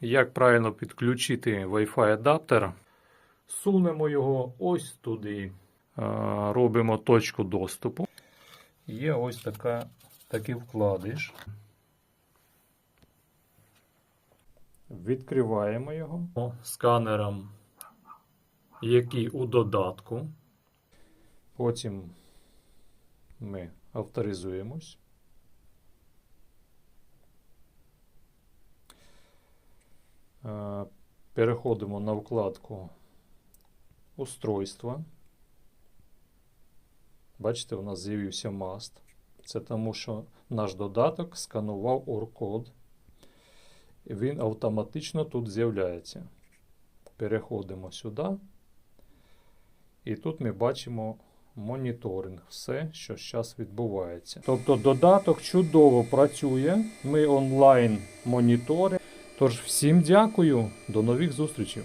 Як правильно підключити Wi-Fi адаптер? Сунемо його ось туди. Е, Робимо точку доступу. Є ось така, такий вкладиш. Відкриваємо його сканером, який у додатку. Потім ми авторизуємось. Переходимо на вкладку Устройства. Бачите, у нас з'явився маст. Це тому, що наш додаток сканував OR-код. Він автоматично тут з'являється. Переходимо сюди. І тут ми бачимо моніторинг, все, що зараз відбувається. Тобто додаток чудово працює. Ми онлайн моніторимо. Тож всім дякую, до нових зустрічей.